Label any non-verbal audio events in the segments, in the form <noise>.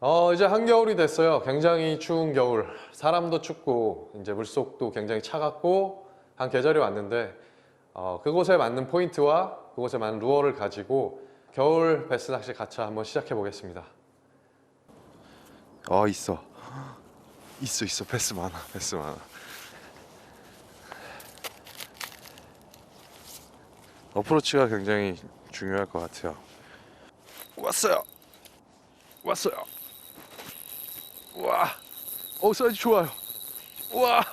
어, 이제 한겨울이 됐어요. 굉장히 추운 겨울. 사람도 춥고, 이제 물속도 굉장히 차갑고, 한 계절이 왔는데, 어, 그곳에 맞는 포인트와 그곳에 맞는 루어를 가지고 겨울 베스 낚시 가차 한번 시작해 보겠습니다. 어 있어 있어 있어 패스 많아 패스 많아 어프로치가 굉장히 중요할 것 같아요 왔어요 왔어요 와, 어 사이즈 좋아요. 와,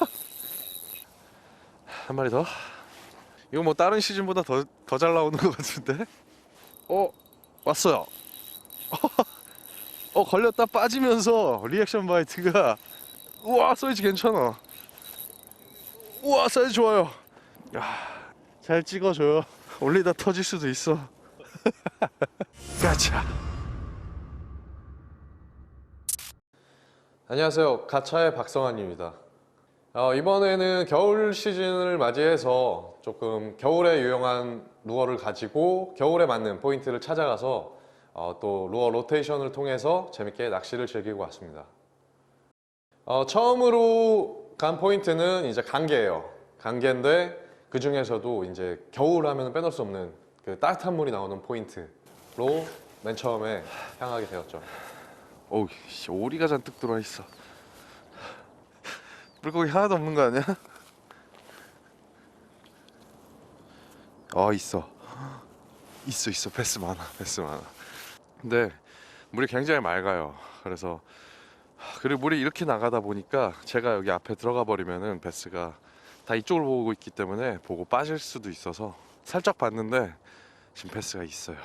한 마리 더. 이거 뭐 다른 시즌보다 더 더 잘 나오는 것 같은데? 어, 왔어요. <laughs> 어 걸렸다. 빠지면서 리액션 바이트가. 우와 사이즈 괜찮아. 우와 사이즈 좋아요. 야, 잘 찍어줘요. <laughs> 올리다 터질 수도 있어. <laughs> 가자 안녕하세요. 가차의 박성환입니다. 어, 이번에는 겨울 시즌을 맞이해서 조금 겨울에 유용한 루어를 가지고 겨울에 맞는 포인트를 찾아가서 어, 또 루어 로테이션을 통해서 재밌게 낚시를 즐기고 왔습니다. 어, 처음으로 간 포인트는 이제 강개예요. 강개인데 그 중에서도 이제 겨울 하면 빼놓을 수 없는 그 따뜻한 물이 나오는 포인트로 맨 처음에 향하게 되었죠. 어우 씨, 오리가 잔뜩 들어있어. 물고기 하나도 없는 거 아니야? 어 있어. 있어 있어. 패스 많아 패스 많아. 근데 물이 굉장히 맑아요. 그래서 하, 그리고 물이 이렇게 나가다 보니까 제가 여기 앞에 들어가 버리면은 베스가 다 이쪽을 보고 있기 때문에 보고 빠질 수도 있어서 살짝 봤는데 지금 패스가 있어요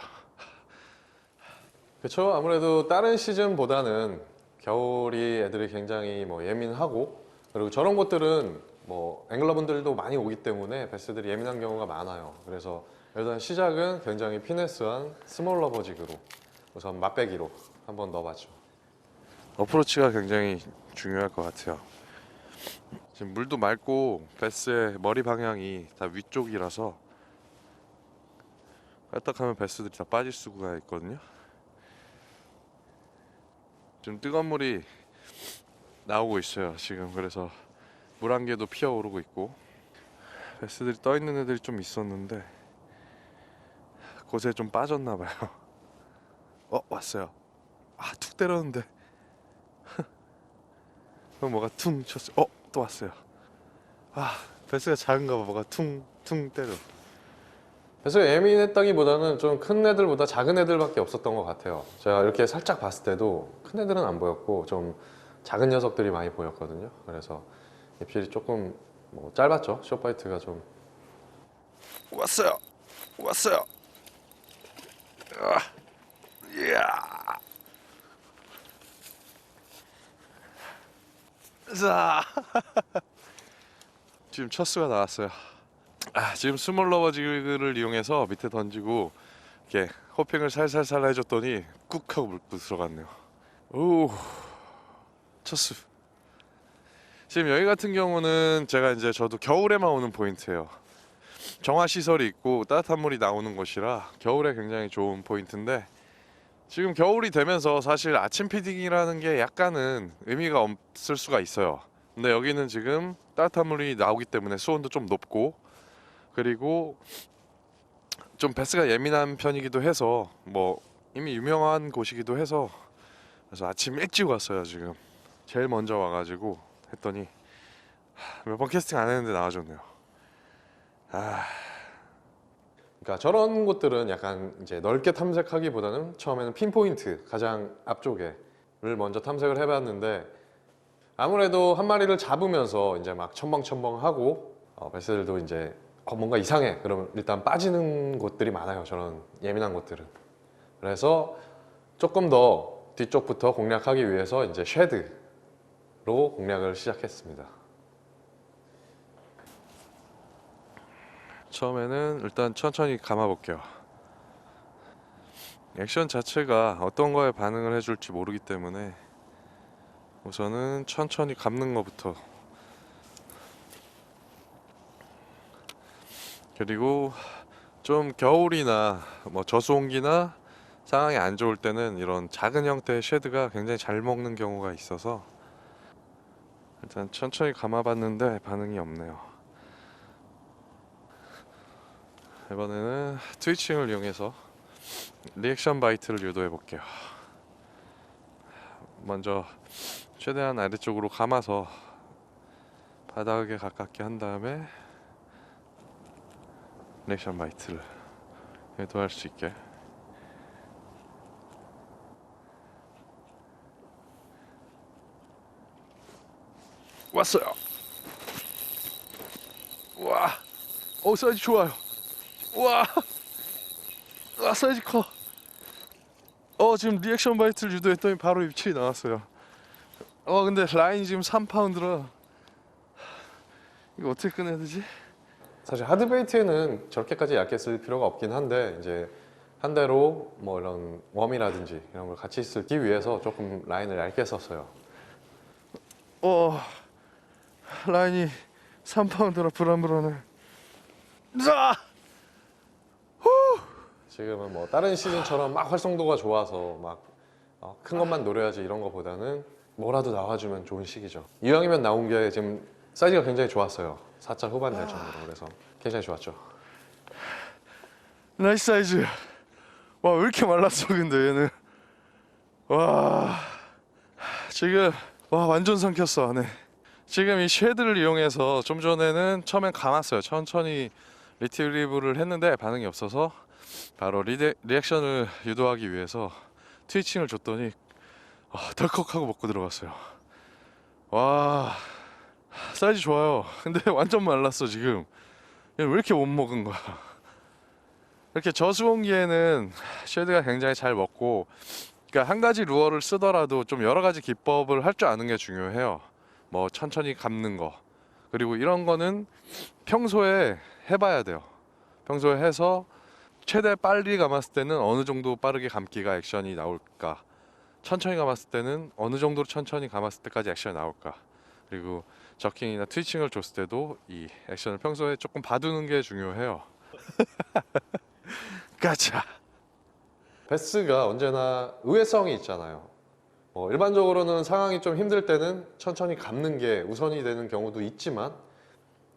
그렇죠. 아무래도 다른 시즌보다는 겨울이 애들이 굉장히 뭐 예민하고 그리고 저런 곳들은 뭐 앵글러분들도 많이 오기 때문에 베스들이 예민한 경우가 많아요. 그래서 일단 시작은 굉장히 피네스한 스몰 러버직으로 우선 맛배기로 한번 넣어봤죠. 어프로치가 굉장히 중요할 것 같아요. 지금 물도 맑고 베스의 머리 방향이 다 위쪽이라서 까딱하면 베스들이 다 빠질 수가 있거든요. 지금 뜨거운 물이 나오고 있어요. 지금 그래서 물 한 개도 피어오르고 있고 베스들이 떠 있는 애들이 좀 있었는데 곳에 좀 빠졌나 봐요. <laughs> 어 왔어요. 아 툭 때렸는데. <laughs> 그럼 뭐가 퉁 쳤어. 어, 또 왔어요. 아, 베스가 작은가 봐. 뭐가 퉁퉁 때려. 그래서 예민했다기보다는 좀 큰 애들보다 작은 애들밖에 없었던 것 같아요. 제가 이렇게 살짝 봤을 때도 큰 애들은 안 보였고 좀 작은 녀석들이 많이 보였거든요. 그래서 입질이 조금 뭐 짧았죠. 쇼파이트가 좀 왔어요. 왔어요. 아, 이야. 자. <laughs> 지금 첫 수가 나왔어요. 아, 지금 스몰 러버지를 이용해서 밑에 던지고 이렇게 호핑을 살살살 해줬더니 꾹 하고 물고 들어갔네요. 오, 첫 수. 지금 여기 같은 경우는 제가 이제 저도 겨울에만 오는 포인트예요. 정화 시설이 있고 따뜻한 물이 나오는 곳이라 겨울에 굉장히 좋은 포인트인데 지금 겨울이 되면서 사실 아침 피딩이라는 게 약간은 의미가 없을 수가 있어요. 근데 여기는 지금 따뜻한 물이 나오기 때문에 수온도 좀 높고 그리고 좀 베스가 예민한 편이기도 해서 뭐 이미 유명한 곳이기도 해서 그래서 아침 일찍 왔어요 지금 제일 먼저 와가지고 했더니 몇 번 캐스팅 안 했는데 나와줬네요. 아 그러니까 저런 곳들은 약간 이제 넓게 탐색하기보다는 처음에는 핀포인트 가장 앞쪽에를 먼저 탐색을 해봤는데 아무래도 한 마리를 잡으면서 이제 막 첨벙첨벙하고 어, 베스들도 이제 어, 뭔가 이상해. 그러면 일단 빠지는 곳들이 많아요 저런 예민한 곳들은. 그래서 조금 더 뒤쪽부터 공략하기 위해서 이제 쉐드로 공략을 시작했습니다. 처음에는 일단 천천히 감아 볼게요. 액션 자체가 어떤 거에 반응을 해줄지 모르기 때문에 우선은 천천히 감는 것부터 그리고 좀 겨울이나 뭐 저수온기나 상황이 안 좋을 때는 이런 작은 형태의 쉐드가 굉장히 잘 먹는 경우가 있어서 일단 천천히 감아봤는데 반응이 없네요. 이번에는 트위칭을 이용해서 리액션 바이트를 유도해 볼게요. 먼저 최대한 아래쪽으로 감아서 바닥에 가깝게 한 다음에 리액션 바이트를 유도할 수 있게 왔어요. 와, 오 사이즈 좋아요. 와, 와 사이즈 커. 어 지금 리액션 바이트를 유도했더니 바로 입질이 나왔어요. 어 근데 라인이 지금 3파운드라 이거 어떻게 꺼내야 되지? 사실 하드베이트에는 저렇게까지 얇게 쓸 필요가 없긴 한데 이제 한 대로 뭐 이런 웜이라든지 이런 걸 같이 쓰기 위해서 조금 라인을 얇게 썼어요. 어 라인이 3파운드라 불안불안해. 자, 지금은 뭐 다른 시즌처럼 막 활성도가 좋아서 막 큰 것만 노려야지 이런 거보다는 뭐라도 나와주면 좋은 시기죠. 이왕이면 나온 게 지금 사이즈가 굉장히 좋았어요. 4차 후반 될 정도로 그래서 굉장히 좋았죠. 나이스 사이즈. 와 왜 이렇게 말랐어 근데 얘는. 와 지금 와 완전 삼켰어 안에. 지금 이 쉐드를 이용해서 좀 전에는 처음엔 감았어요. 천천히 리트리브를 했는데 반응이 없어서 바로 리데, 리액션을 유도하기 위해서 트위칭을 줬더니 아, 덜컥하고 먹고 들어갔어요. 와 사이즈 좋아요. 근데 <laughs> 완전 말랐어 지금. 얘왜 이렇게 못 먹은 거야? 이렇게 저수온기에는 쉐드가 굉장히 잘 먹고 그러니까 한 가지 루어를 쓰더라도 좀 여러 가지 기법을 할 줄 아는 게 중요해요. 뭐 천천히 감는 거 그리고 이런 거는 평소에 해봐야 돼요. 평소에 해서 최대 빨리 감았을 때는 어느 정도 빠르게 감기가 액션이 나올까 천천히 감았을 때는 어느 정도로 천천히 감았을 때까지 액션이 나올까 그리고 저킹이나 트위칭을 줬을 때도 이 액션을 평소에 조금 봐두는 게 중요해요. <laughs> 가자. 베스가 언제나 의외성이 있잖아요. 뭐 일반적으로는 상황이 좀 힘들 때는 천천히 감는 게 우선이 되는 경우도 있지만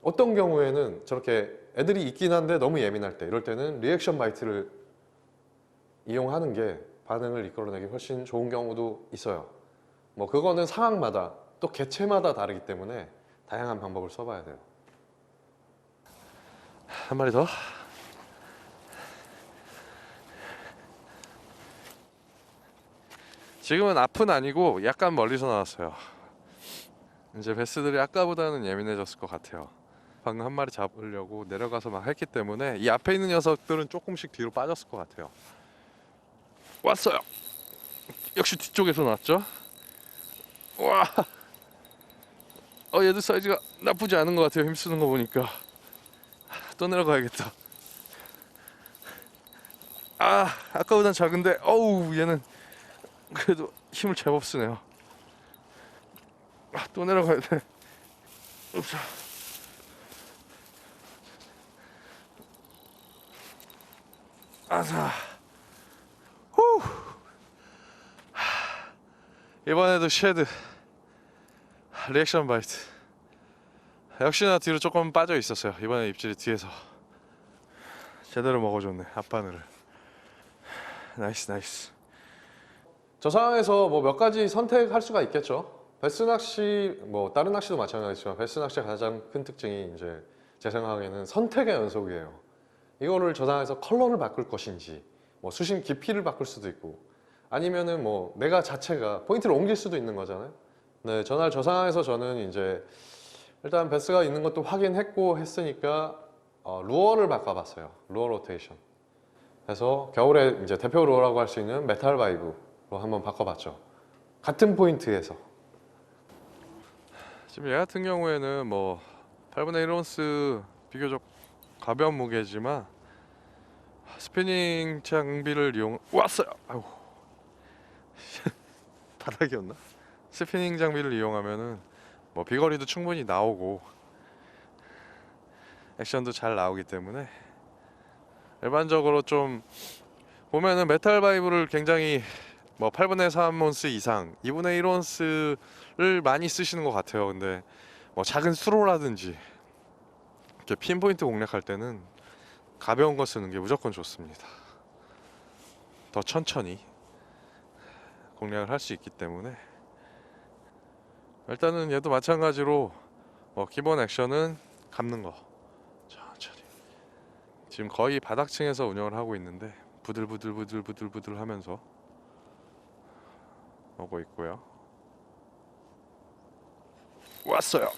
어떤 경우에는 저렇게 애들이 있긴 한데 너무 예민할 때 이럴 때는 리액션 바이트를 이용하는 게 반응을 이끌어내기 훨씬 좋은 경우도 있어요. 뭐 그거는 상황마다 또 개체마다 다르기 때문에 다양한 방법을 써봐야 돼요. 한 마리 더. 지금은 앞은 아니고 약간 멀리서 나왔어요. 이제 베스들이 아까보다는 예민해졌을 것 같아요. 방금 한 마리 잡으려고 내려가서 막 했기 때문에 이 앞에 있는 녀석들은 조금씩 뒤로 빠졌을 것 같아요. 왔어요. 역시 뒤쪽에서 났죠. 와. 어 얘들 사이즈가 나쁘지 않은 것 같아요. 힘쓰는 거 보니까. 또 내려 가야겠다. 아, 아까보단 작은데, 어우, 얘는 그래도 힘을 제법 쓰네요. 아, 또 내려가야 돼. 으쌰. 아사. 후. 하. 이번에도 쉐드. 리액션 바이트. 역시나 뒤로 조금 빠져 있었어요. 이번에 입질이 뒤에서 제대로 먹어줬네 앞바늘을. 나이스 나이스. 저 상황에서 뭐 몇 가지 선택할 수가 있겠죠. 베스 낚시 뭐 다른 낚시도 마찬가지지만 베스 낚시의 가장 큰 특징이 이제 제 생각에는 선택의 연속이에요. 이거를 저 상황에서 컬러를 바꿀 것인지 뭐 수심 깊이를 바꿀 수도 있고 아니면은 뭐 내가 자체가 포인트를 옮길 수도 있는 거잖아요. 네, 전날 저 상황에서 저는 이제 일단 베스가 있는 것도 확인했고 했으니까 어, 루어를 바꿔봤어요. 루어 로테이션. 그래서 겨울에 이제 대표 루어라고 할 수 있는 메탈 바이브로 한번 바꿔봤죠. 같은 포인트에서 지금 얘 같은 경우에는 뭐 8분의 1온스 비교적 가벼운 무게지만 스피닝 장비를 이용 왔어요. 아이고 <laughs> 바닥이었나? 스피닝 장비를 이용하면은 뭐 비거리도 충분히 나오고 액션도 잘 나오기 때문에 일반적으로 좀 보면은 메탈 바이브를 굉장히 뭐 8분의 3온스 이상, 2분의 1온스를 많이 쓰시는 것 같아요. 근데 뭐 작은 수로라든지 이렇게 핀포인트 공략할 때는 가벼운 거 쓰는 게 무조건 좋습니다. 더 천천히 공략을 할 수 있기 때문에 일단은 얘도 마찬가지로 뭐 기본 액션은 감는 거 천천히 지금 거의 바닥층에서 운영을 하고 있는데 부들부들 부들 부들 부들 하면서 오고 있고요. 왔어요.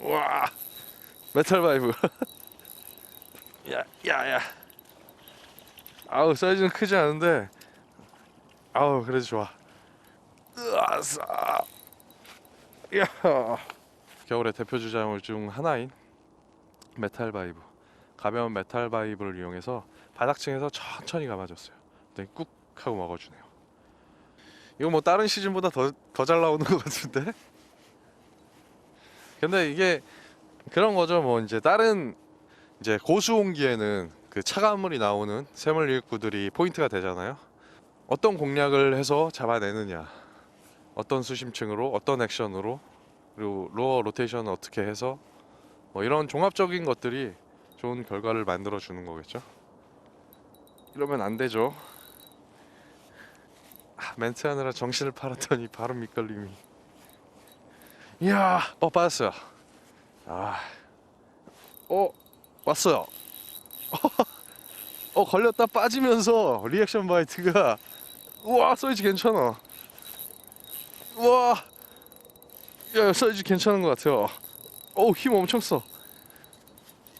와 메탈 바이브. <laughs> 야 야야. 아우 사이즈는 크지 않은데 아우 그래도 좋아. 으아싸. 야. 겨울의 대표 주자물 중 하나인 메탈 바이브. 가벼운 메탈 바이브를 이용해서 바닥층에서 천천히 감아줬어요. 꾹 하고 먹어주네요. 이거 뭐 다른 시즌보다 더 더 잘 나오는 것 같은데? 근데 이게 그런 거죠. 뭐 이제 다른 이제 고수 온기에는 그 차가운 물이 나오는 샘물 일구들이 포인트가 되잖아요. 어떤 공략을 해서 잡아내느냐, 어떤 수심층으로, 어떤 액션으로, 그리고 로어 로테이션을 어떻게 해서 뭐 이런 종합적인 것들이 좋은 결과를 만들어 주는 거겠죠. 이러면 안 되죠. 아, 멘트 하느라 정신을 팔았더니 바로 밑걸림이. 이야, 어 빠졌어요. 아, 어 왔어요. <laughs> 어 걸렸다 빠지면서 리액션 바이트가 우와 사이즈 괜찮아. 우와, 야 사이즈 괜찮은 것 같아요. 어힘 엄청 써.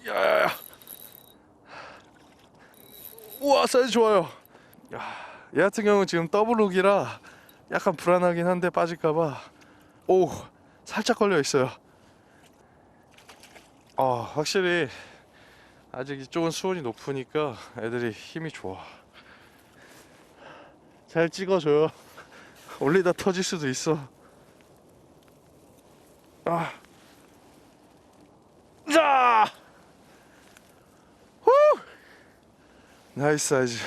야야야. 우와 사이즈 좋아요. 야, 얘 같은 경우는 지금 더블룩이라 약간 불안하긴 한데 빠질까봐 오 살짝 걸려 있어요. 아 확실히 아직 이쪽은 수온이 높으니까 애들이 힘이 좋아. 잘 찍어줘요. 올리다 터질 수도 있어. 아. 자! 후! 나이스 사이즈.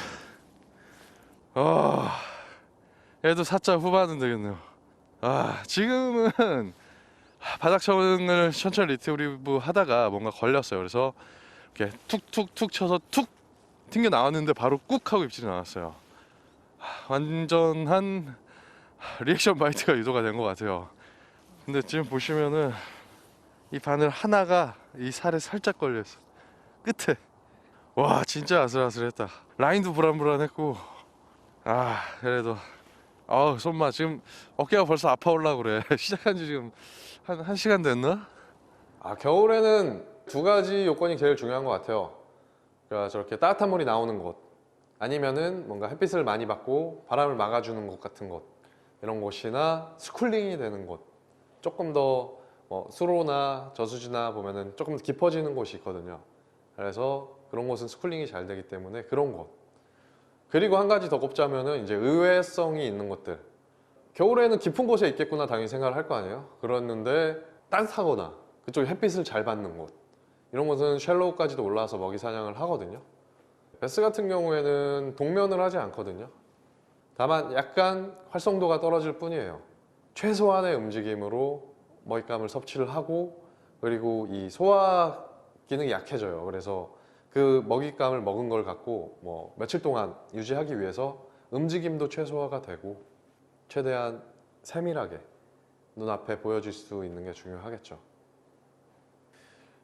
아. 얘도 살짝 후반은 되겠네요. 아, 지금은 바닥 청을 천천히 리트리브 하다가 뭔가 걸렸어요. 그래서 이렇게 툭툭툭 쳐서 툭 튕겨 나왔는데 바로 꾹 하고 입질이 나왔어요. 하, 완전한 리액션 바이트가 유도가 된 것 같아요. 근데 지금 보시면은 이 바늘 하나가 이 살에 살짝 걸렸어. 끝에. 와 진짜 아슬아슬했다. 라인도 불안불안했고 아 그래도 아우 손마 지금 어깨가 벌써 아파 올라 그래. <laughs> 시작한 지 지금 한, 한 시간 됐나? 아 겨울에는 두 가지 요건이 제일 중요한 것 같아요. 그러니까 저렇게 따뜻한 물이 나오는 곳, 아니면은 뭔가 햇빛을 많이 받고 바람을 막아주는 곳 같은 곳 이런 곳이나 스쿨링이 되는 곳. 조금 더 뭐, 수로나 저수지나 보면은 조금 깊어지는 곳이 있거든요. 그래서 그런 곳은 스쿨링이 잘 되기 때문에 그런 곳. 그리고 한 가지 더 꼽자면은 이제 의외성이 있는 곳들. 겨울에는 깊은 곳에 있겠구나 당연히 생각을 할 거 아니에요. 그랬는데 따뜻하거나 그쪽 햇빛을 잘 받는 곳 이런 곳은 쉘로우까지도 올라와서 먹이 사냥을 하거든요. 베스 같은 경우에는 동면을 하지 않거든요. 다만 약간 활성도가 떨어질 뿐이에요. 최소한의 움직임으로 먹잇감을 섭취를 하고 그리고 이 소화 기능이 약해져요. 그래서 그 먹잇감을 먹은 걸 갖고 뭐 며칠 동안 유지하기 위해서 움직임도 최소화가 되고 최대한 세밀하게 눈앞에 보여질 수 있는 게 중요하겠죠.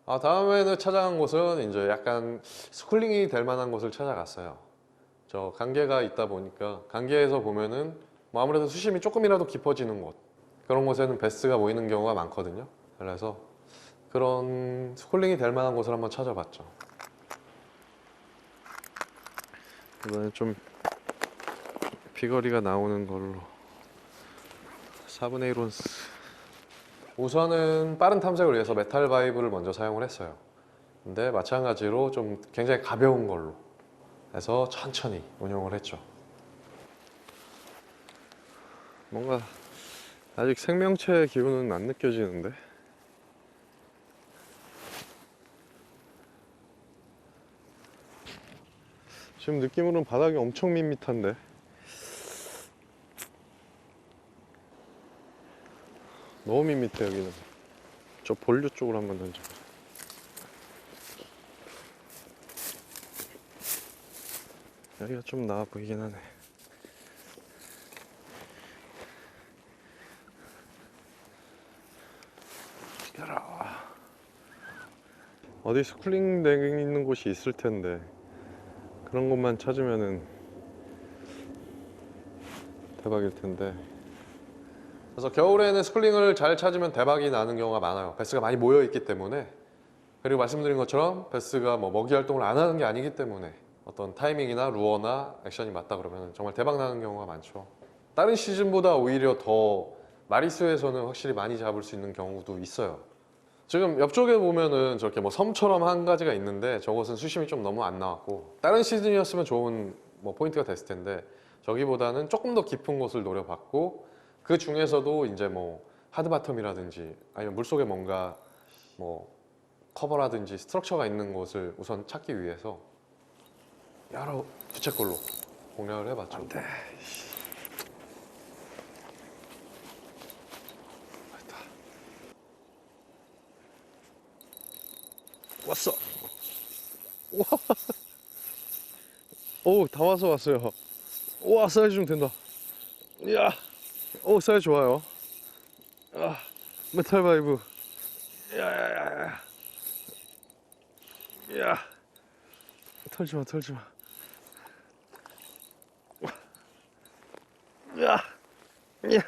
아, 다음에는 찾아간 곳은 이제 약간 스쿨링이 될 만한 곳을 찾아갔어요. 저 간계가 있다 보니까 간계에서 보면은 뭐 아무래도 수심이 조금이라도 깊어지는 곳 그런 곳에는 베스가 모이는 경우가 많거든요. 그래서 그런 스쿨링이 될 만한 곳을 한번 찾아봤죠. 이번엔 좀 비거리가 나오는 걸로 4분의 1온스 우선은 빠른 탐색을 위해서 메탈 바이브를 먼저 사용을 했어요. 근데 마찬가지로 좀 굉장히 가벼운 걸로 해서 천천히 운용을 했죠. 뭔가 아직 생명체의 기운은 안 느껴지는데? 지금 느낌으로는 바닥이 엄청 밋밋한데? 너무 밋밋해 여기는. 저 본류 쪽으로 한번 던져 여기가 좀 나아 보이긴 하네 어디 스쿨링 돼 있는 곳이 있을 텐데 그런 곳만 찾으면은 대박일 텐데. 그래서 겨울에는 스쿨링을 잘 찾으면 대박이 나는 경우가 많아요. 베스가 많이 모여 있기 때문에. 그리고 말씀드린 것처럼 베스가 뭐 먹이 활동을 안 하는 게 아니기 때문에 어떤 타이밍이나 루어나 액션이 맞다 그러면 정말 대박 나는 경우가 많죠. 다른 시즌보다 오히려 더 마리수에서는 확실히 많이 잡을 수 있는 경우도 있어요. 지금 옆쪽에 보면은 저렇게 뭐 섬처럼 한 가지가 있는데 저것은 수심이 좀 너무 안 나왔고 다른 시즌이었으면 좋은 뭐 포인트가 됐을 텐데 저기보다는 조금 더 깊은 곳을 노려봤고 그 중에서도 이제 뭐 하드바텀이라든지 아니면 물속에 뭔가 뭐 커버라든지 스트럭처가 있는 곳을 우선 찾기 위해서 여러 부채꼴로 공략을 해봤죠. 안돼. 왔어. 와. 오, 다 와서 왔어요. 와, 사이즈 좀 된다. 이야. 오, 사이즈 좋아요. 아, 메탈 바이브. 야야야야. 야. 털지 마, 털지 마. 야. 야.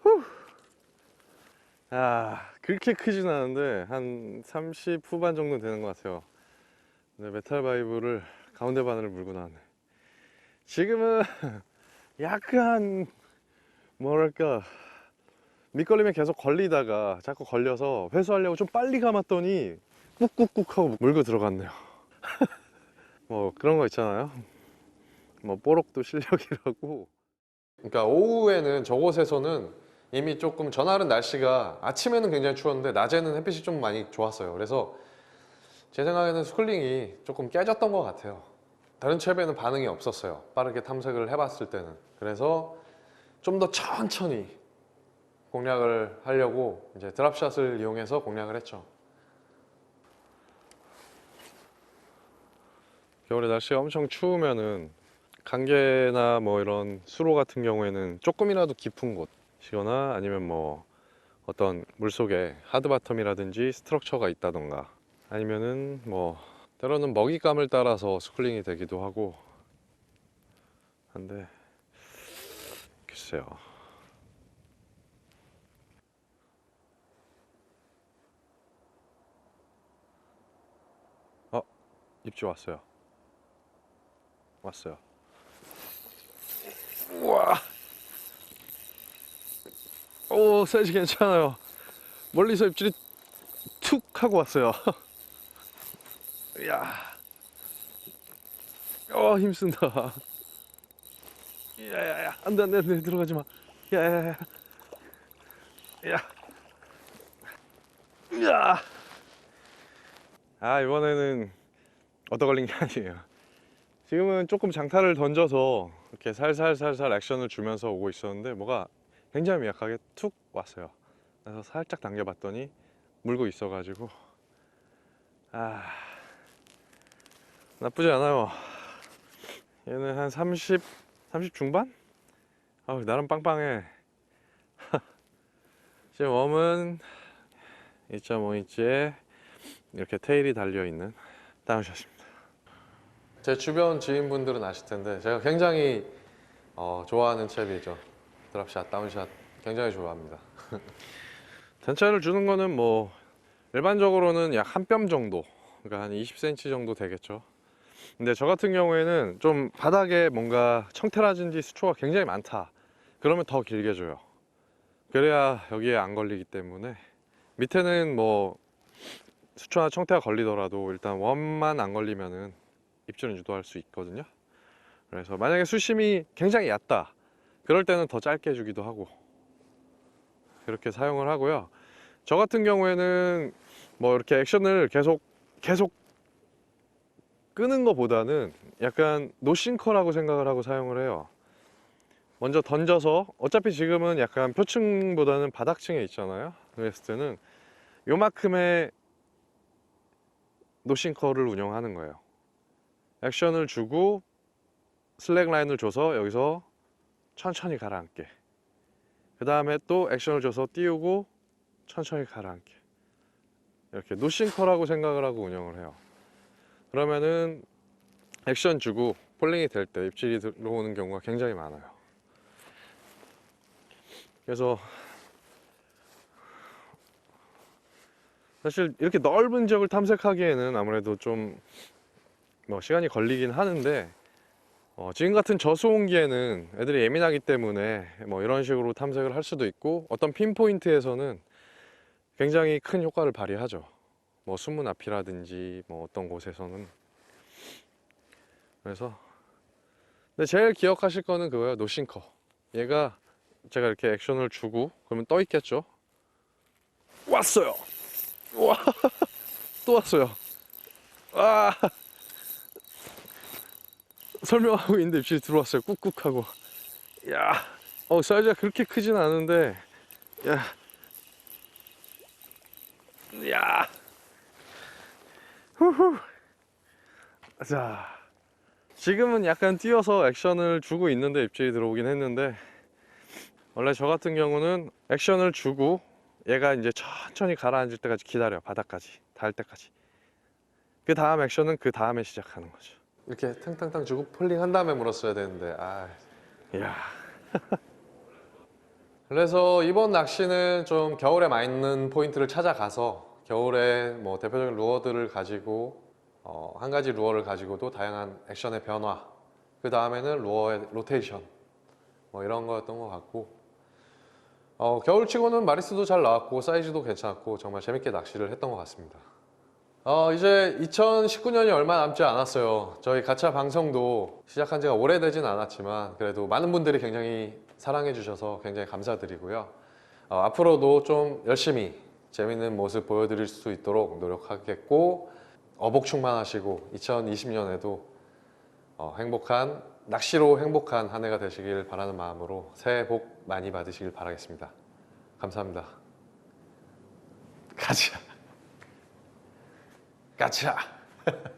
후. 아, 그렇게 크진 않은데 한 30 후반 정도 되는 것 같아요. 근데 메탈 바이브를 가운데 바늘을 물고 나왔네. 지금은 <laughs> 약간 뭐랄까 밑걸림에 계속 걸리다가 자꾸 걸려서 회수하려고 좀 빨리 감았더니 꾹꾹꾹 하고 물고 들어갔네요. <laughs> 뭐 그런 거 있잖아요. 뭐 뽀록도 실력이라고. 그러니까 오후에는 저곳에서는 이미 조금 전날은 날씨가 아침에는 굉장히 추웠는데 낮에는 햇빛이 좀 많이 좋았어요. 그래서 제 생각에는 스쿨링이 조금 깨졌던 것 같아요. 다른 첩에는 반응이 없었어요. 빠르게 탐색을 해봤을 때는. 그래서 좀 더 천천히 공략을 하려고 이제 드랍샷을 이용해서 공략을 했죠. 겨울에 날씨가 엄청 추우면은 강계나 뭐 이런 수로 같은 경우에는 조금이라도 깊은 곳이거나 아니면 뭐 어떤 물속에 하드바텀이라든지 스트럭처가 있다던가 아니면은 뭐 때로는 먹이감을 따라서 스쿨링이 되기도 하고 한데 글쎄요. 어 입지 왔어요. 왔어요 우와. 오 사이즈 괜찮아요. 멀리서 입질이 툭 하고 왔어요. <laughs> 이야. 어 힘쓴다. 야야야. 안돼 안돼 안돼. 들어가지 마. 야야야. 야. 야. 아 이번에는 얻어 걸린 게 아니에요. 지금은 조금 장타를 던져서 이렇게 살살살살 액션을 주면서 오고 있었는데 뭐가 굉장히 미약하게 툭 왔어요. 그래서 살짝 당겨봤더니 물고 있어가지고. 아 나쁘지 않아요. 얘는 한 30, 30 중반? 아 나름 빵빵해. <laughs> 지금 웜은 2.5인치에 이렇게 테일이 달려있는 다운샷입니다 제 주변 지인분들은 아실 텐데 제가 굉장히 어, 좋아하는 챕이죠. 드랍샷, 다운샷 굉장히 좋아합니다. <laughs> 단차를 주는 거는 뭐 일반적으로는 약 한 뼘 정도 그러니까 한 20cm 정도 되겠죠. 근데 저 같은 경우에는 좀 바닥에 뭔가 청테라든지 수초가 굉장히 많다. 그러면 더 길게 줘요. 그래야 여기에 안 걸리기 때문에. 밑에는 뭐 수초나 청태가 걸리더라도 일단 웜만 안 걸리면은 입질은 유도할 수 있거든요 그래서 만약에 수심이 굉장히 얕다 그럴 때는 더 짧게 주기도 하고 이렇게 사용을 하고요 저 같은 경우에는 뭐 이렇게 액션을 계속 계속 끄는 것보다는 약간 노싱커라고 생각을 하고 사용을 해요. 먼저 던져서 어차피 지금은 약간 표층보다는 바닥층에 있잖아요. 그랬을 때는 요만큼의 노싱커를 운영하는 거예요. 액션을 주고 슬랙 라인을 줘서 여기서 천천히 가라앉게. 그 다음에 또 액션을 줘서 띄우고 천천히 가라앉게. 이렇게 노싱커라고 생각을 하고 운영을 해요. 그러면은 액션 주고 폴링이 될 때 입질이 들어오는 경우가 굉장히 많아요. 그래서 사실 이렇게 넓은 지역을 탐색하기에는 아무래도 좀 뭐 시간이 걸리긴 하는데 어, 지금 같은 저수온기에는 애들이 예민하기 때문에 뭐 이런 식으로 탐색을 할 수도 있고 어떤 핀포인트에서는 굉장히 큰 효과를 발휘하죠. 뭐 숨은 앞이라든지 뭐 어떤 곳에서는. 그래서 근데 제일 기억하실 거는 그거예요. 노싱커. 얘가 제가 이렇게 액션을 주고 그러면 떠 있겠죠? 왔어요. 와또 <laughs> 왔어요. 아 설명하고 있는데 입질이 들어왔어요 꾹꾹하고 야 어 사이즈가 그렇게 크진 않은데 야 야. 후후. 자. 지금은 약간 뛰어서 액션을 주고 있는데 입질이 들어오긴 했는데 원래 저 같은 경우는 액션을 주고 얘가 이제 천천히 가라앉을 때까지 기다려 바닥까지 닿을 때까지 그 다음 액션은 그 다음에 시작하는 거죠 이렇게 탕탕탕 주고 폴링 한 다음에 물었어야 되는데 아. 야. <laughs> 그래서 이번 낚시는 좀 겨울에 맞는 포인트를 찾아가서 겨울에 뭐 대표적인 루어들을 가지고 어, 한 가지 루어를 가지고도 다양한 액션의 변화 그 다음에는 루어의 로테이션 뭐 이런 거였던 것 같고. 어, 겨울치고는 마리스도 잘 나왔고 사이즈도 괜찮았고 정말 재밌게 낚시를 했던 것 같습니다 어, 이제 2019년이 얼마 남지 않았어요 저희 가차 방송도 시작한 지가 오래되진 않았지만 그래도 많은 분들이 굉장히 사랑해 주셔서 굉장히 감사드리고요 어, 앞으로도 좀 열심히 재밌는 모습 보여드릴 수 있도록 노력하겠고 어복 충만하시고 2020년에도 어, 행복한 낚시로 행복한 한 해가 되시길 바라는 마음으로 새해 복 많이 받으시길 바라겠습니다. 감사합니다. 가자. 가자. <laughs>